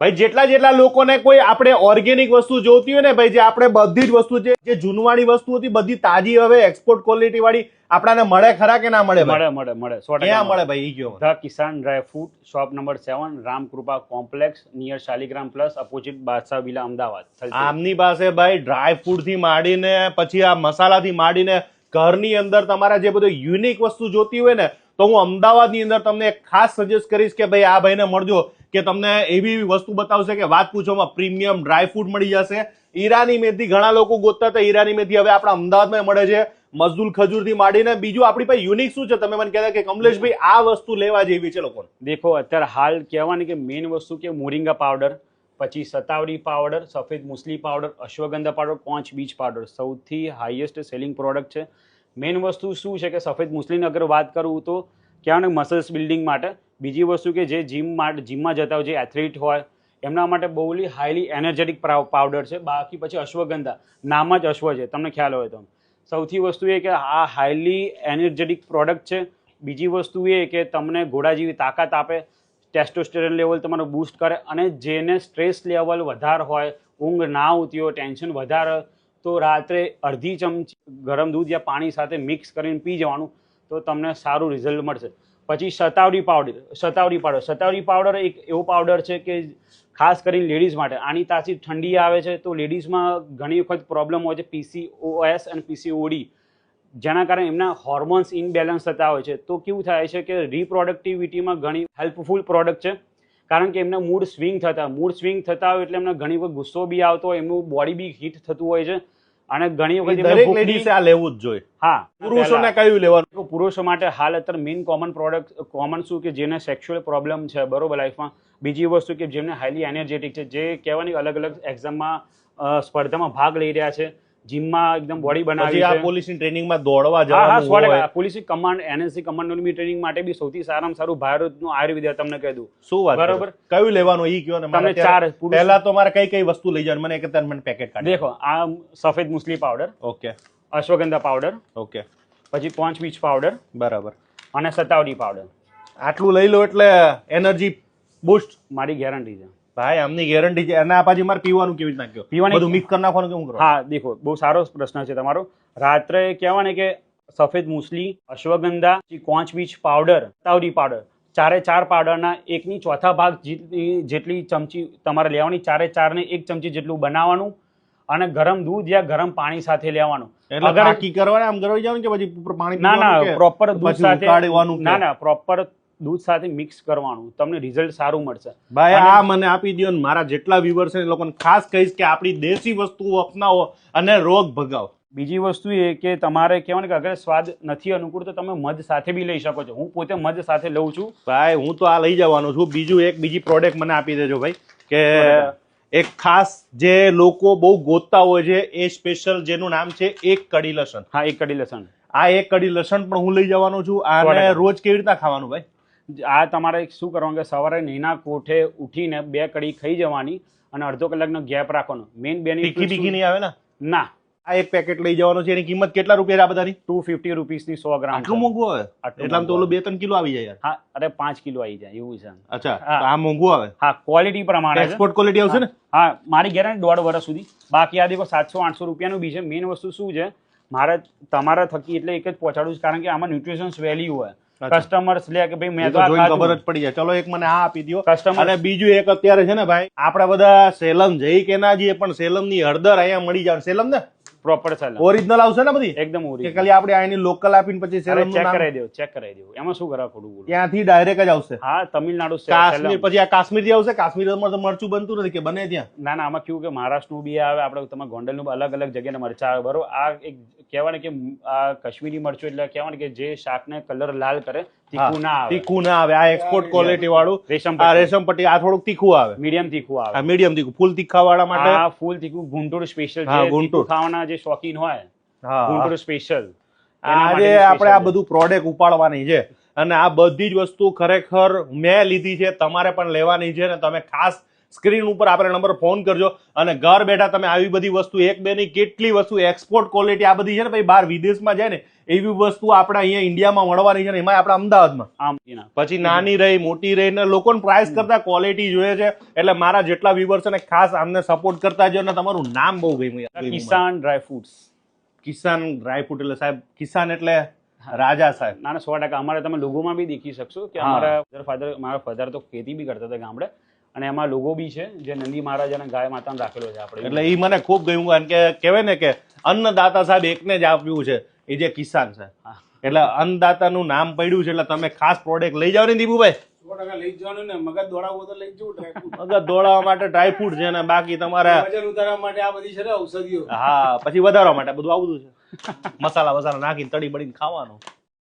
ભાઈ જેટલા જેટલા લોકોને કોઈ આપણે ઓર્ગેનિક વસ્તુ જોતી હોય ને ભાઈ જે આપણે બધી જ વસ્તુ છે જે જૂનવાળી વસ્તુ હતી બધી તાજી હવે એક્સપોર્ટ ક્વોલિટી વાળી આપણાને મળે ખરા કે ના મળે મળે મળે મળે. ક્યાં મળે. ભાઈ ઈ ગયો the Kisan dry fruit shop number seven Ramkrupa complex near Shaligram plus opposite Badshah villa Ahmedabad આમની પાસે ભાઈ ડ્રાય ફ્રૂટથી માંડીને પછી આ મસાલાથી માંડીને ઘરની અંદર તમારા જે બધું યુનિક વસ્તુ જોતી હોય ને તો હું અમદાવાદની અંદર તમને એક ખાસ સજેસ્ટ કરીશ કે ભાઈ આ ભાઈને મળજો. કે તમને એવી એવી વસ્તુ બતાવશે કે વાત પૂછોમાં પ્રીમિયમ ડ્રાયફ્રૂટ મળી જશે. ઈરાની મેથી ઘણા લોકો ગોતતા હતા. ઈરાની મેથી હવે આપણા અમદાવાદમાં મળે છે. મજદૂર ખજૂરથી માંડીને બીજું આપણી પાસે યુનિક શું છે? તમે મને કહેતા કે કમલેશભાઈ, આ વસ્તુ લેવા જેવી છે લોકોને. દેખો, અત્યારે હાલ કહેવાની કે મેઇન વસ્તુ કે મોરિંગા પાવડર, પછી સતાવડી પાવડર, સફેદ મુસલી પાવડર, અશ્વગંધા પાવડર કોંચ બીચ પાવડર. સૌથી હાઈએસ્ટ સેલિંગ પ્રોડક્ટ છે. મેઇન વસ્તુ શું છે કે સફેદ મુસલીની અગર વાત કરું તો કહેવાય મસલ્સ બિલ્ડિંગ માટે બીજી વસ્તુ કે જે જીમ માટે જીમમાં જતા હોય, જે એથ્લીટ હોય, એમના માટે બહુલી હાઈલી એનર્જેટિક પાવડર છે. બાકી પછી અશ્વગંધા. નામ જ અશ્વ છે. તમને ખ્યાલ હોય તો. સૌથી વસ્તુ એ કે આ હાઈલી એનર્જેટિક પ્રોડક્ટ છે. બીજી વસ્તુ એ કે તમને ઘોડા જેવી તાકાત આપે. ટેસ્ટોસ્ટેરોન લેવલ તમારું બૂસ્ટ કરે અને જેને સ્ટ્રેસ લેવલ વધારે હોય, ઊંઘ ના આવતી હોય ટેન્શન વધારે, તો રાત્રે અડધી ચમચી ગરમ દૂધ યા પાણી સાથે મિક્સ કરીને પી જવાનું. તો તમને સારું રિઝલ્ટ મળશે. પછી સતાવરી પાવડર સતાવરી પાવડર સતાવરી પાવડર એક એવો પાવડર છે કે ખાસ કરીને લેડીઝ માટે. આની તાસી ઠંડી આવે છે તો લેડીઝમાં ઘણી વખત પ્રોબ્લેમ હોય છે પીસીઓએસ અને પીસીઓડી જેના કારણે એમના હોર્મોન્સ ઇનબેલેન્સ થતા હોય છે. તો કેવું થાય છે કે રિપ્રોડક્ટિવિટીમાં ઘણી હેલ્પફુલ પ્રોડક્ટ છે. કારણ કે એમના મૂડ સ્વિંગ થતા. મૂડ સ્વિંગ થતા હોય એટલે એમને ઘણી વખત ગુસ્સો બી આવતો હોય, એમનું બોડી બી હીટ થતું હોય છે. અને ઘણી વખત દરેક લેડીઝે આ લેવું જ જોઈએ. હા. પુરુષોને કયું લેવાનું? પુરુષો માટે હાલ અત્યારે મેઇન કોમન પ્રોડક્ટ કોમન શું કે જેને સેક્સ્યુઅલ પ્રોબ્લેમ છે બરોબર લાઈફમાં બીજી વસ્તુ કે જેમને હાઈલી એનર્જેટિક છે જે કહેવાની અલગ અલગ એક્ઝામમાં સ્પર્ધામાં ભાગ લઈ રહ્યા છે. જીમમાં એકદમ બોડી બનાવી આ પોલીસની ટ્રેનિંગમાં દોડવા જવાનું હોય. પોલીસ કમાન્ડ એનએસસી કમાન્ડોની ટ્રેનિંગ માટે બી સૌથી સારામાં સારું ભારતનું આયુર્વેદ તમને કહી દઉં. શું વાત બરોબર. કયું લેવાનું ઈ કયો ને? તમને ચાર પહેલા તો મારે કઈ કઈ વસ્તુ લઈ જવાનું? મને એક અત્યારે મને પેકેટ કાઢ દેખો આ સફેદ મુસલી powder okay. Ashwagandha powder okay. પછી પાંચ બીચ પાવડર બરાબર. અને સતાવડી પાવડર આટલું લઈ લો એટલે એનર્જી બૂસ્ટ મારી ગેરંટી છે. ભાઈ આમની ગેરંટી છે. અને આ પાછી મારે પીવાનું કેવી રીતે નાખ્યો પીવાનું બધું મિક્સ કરી નાખવાનું કેવું કરો? હા દેખો બહુ સારો પ્રશ્ન છે તમારો. રાત્રે કહેવાય ને કે સફેદ મુસલી અશ્વગંધા કોંચ બીચ પાવડર તાવરી પાવડર ચારે ચાર પાવડરના એકની ચોથા ભાગ જેટલી જેટલી ચમચી તમારે લેવાની ચારે ચારને એક ચમચી જેટલું બનાવવાનું અને ગરમ દૂધ યા ગરમ પાણી સાથે લેવાનું. એટલે અગર- કી કરવાના આમ કરવા જવાનું કે પછી પાણી ના ના પ્રોપર દૂધ સાથે ના ના પ્રોપર દૂધ સાથે મિક્સ કરવાનું. તમને રિઝલ્ટ સારું મળશે. ભાઈ આ મને આપી દો ને મારા જેટલા વ્યુઅર્સ છે એ લોકોને ખાસ કહીશ કે આપણી દેશી વસ્તુઓ અપનાવો અને રોગ ભગાવો. બીજી વસ્તુ એ કે તમારે કહેવાય કે અગર સ્વાદ નથી અનુકૂળ તો તમે મધ સાથે બી લઈ શકો છો. હું પોતે મધ સાથે લઉં છું. ભાઈ હું તો આ લઈ જવાનો છું. બીજું એક બીજી પ્રોડક્ટ મને આપી દેજો ભાઈ કે એક ખાસ જે લોકો બહુ ગોતતા હોય છે એ સ્પેશિયલ જેનું નામ છે એક કડી લસણ. હા એક કડી લસણ. આ એક કડી લસણ પણ હું લઈ જવાનો છું. આને રોજ કેવી રીતના ખાવાનું ભાઈ? આ તમારે શું કરવાનું કે સવારે નીના કોઠે ઉઠીને બે કડી ખાઈ જવાની અને અડધો કલાકનો ગેપ રાખવાનો. મેઇન બેનિફિટ બીખી નહીં આવે ને? ના. આ એક પેકેટ લઈ જવાનો છે એની કિંમત કેટલા રૂપિયા આ બધાની? ટુ ફિફ્ટી રૂપીસની સો ગ્રામ આટલું મોંઘું આવે? એટલા તો ઓલું બે ત્રણ કિલો આવી જાય હા અરે પાંચ કિલો આવી જાય એવું છે. અચ્છા. આ મોંઘું આવે? હા ક્વોલિટી પ્રમાણે એક્સપોર્ટ ક્વોલિટી આવશે ને? હા મારી ગેરંટી દોઢ વર્ષ સુધી. બાકી આ દેખો સાતસો આઠસો રૂપિયાનું બી છે. મેઇન વસ્તુ શું છે? મારે તમારા થકી એટલે એક જ પહોંચાડું છું કારણ કે આમાં ન્યુટ્રિશન્સ વેલ્યુ હોય. કસ્ટમર્સ લે કે ભાઈ મેં તો ખબર જ પડી જાય. ચલો એક મને આ આપી દો કસ્ટમર અને બીજું એક અત્યારે છે ને ભાઈ આપણા બધા સેલમ જઈ કે ના જઈએ પણ સેલમની હળદર અહીંયા મળી જાય. સેલમ ને? પ્રોપર ચાલે ઓરિજિનલ આવશે ને બધી? એકદમ ઓરિજિનલ ખાલી આપણે આની લોકલ આપીને પછી સેલમ ચેક કરાવી દેવું ચેક કરાવી દેવું. એમાં શું કરવા બોલું? ત્યાંથી ડાયરેક્ટ જ આવશે. હા તમિલનાડુ કાશ્મીર પછી આ કાશ્મીરથી આવશે? કાશ્મીરમાં તો મરચું બનતું નથી કે બને ત્યાં? ના ના આમાં કેવું કે મહારાષ્ટ્રનું બી આવે આપણે તમે ગોંડલનું અલગ અલગ જગ્યાના મરચા આવે બરોબર? આ એક કહેવાય ને કે આ કાશ્મીરી મરચું એટલે કહેવાય ને કે જે શાકને કલર લાલ કરે તીખું ના આવે. તીખું ના આવે. આ એક્સપોર્ટ ક્વોલિટી વાળું. રેશમ આ રેશમ પટ્ટી આ થોડુંક તીખું આવે. મીડિયમ તીખું આવે. મીડિયમ તીખું. ફૂલ તીખા વાળા માટે? આ ફૂલ તીખું. ગુંટુર સ્પેશિયલ જે ગુંટુર. ખાવાના જે શોખીન હોય. હા. સ્પેશિયલ આજે આપણે આ બધું પ્રોડક્ટ ઉપાડવાની છે. અને આ બધી જ વસ્તુ ખરેખર મેં લીધી છે તમારે પણ લેવાની છે ને તમે ખાસ સ્ક્રીન ઉપર આપણે નંબર ફોન કરજો અને ઘર બેઠા તમે આવી બધી વસ્તુ એક બે ની કેટલી વસ્તુ એક્સપોર્ટ ક્વોલિટી આ બધી છે ને ભાઈ બહાર વિદેશમાં જાય ને એવી વસ્તુ આપણે અહીંયા ઇન્ડિયામાં મળવાની છે ને એમાં આપણા અમદાવાદમાં. આમ પછી નાની રહી મોટી રહી ને લોકોને પ્રાઇસ કરતા ક્વોલિટી જોઈએ છે એટલે મારા જેટલા વ્યુવર્સ ને ખાસ આમને સપોર્ટ કરતા જો અને તમારું નામ બહુ ગયું. કિસાન ડ્રાયફ્રૂટ્સ કિસાન ડ્રાયફ્રૂટ એટલે સાહેબ કિસાન એટલે રાજા સાહેબ. ના ના સો ટકા. અમારે તમે લોગોમાં બી દેખી શકશો કે. અમારા ફાધર મારા ફાધર તો ખેતી બી કરતા હતા ગામડે. અને એમાં લોગો બી છે જે નંદી મહારાજ અને ગાય માતાને રાખેલો છે આપણે. એટલે એ મને ખૂબ ગયું કારણ કે કહેવાય ને કે અન્નદાતા સાહેબ એકને જ આપ્યું છે એ જે કિસાન છે. એટલે અન્નદાતાનું નામ પડ્યું છે એટલે તમે ખાસ પ્રોડક્ટ લઈ જાઓ ને દીપુભાઈ. લઈ જવાનું ને મગજ દોડાવવો તો લઈ જ જવું મગજ દોડાવવા માટે ડ્રાયફ્રૂટ છે ને બાકી તમારે વજન ઉતારવા માટે આ બધી છે ને ઔષધિઓ. હા પછી વધારવા માટે બધું આવતું છે. મસાલા વસાલા નાખીને તળી બળીને ખાવાનું.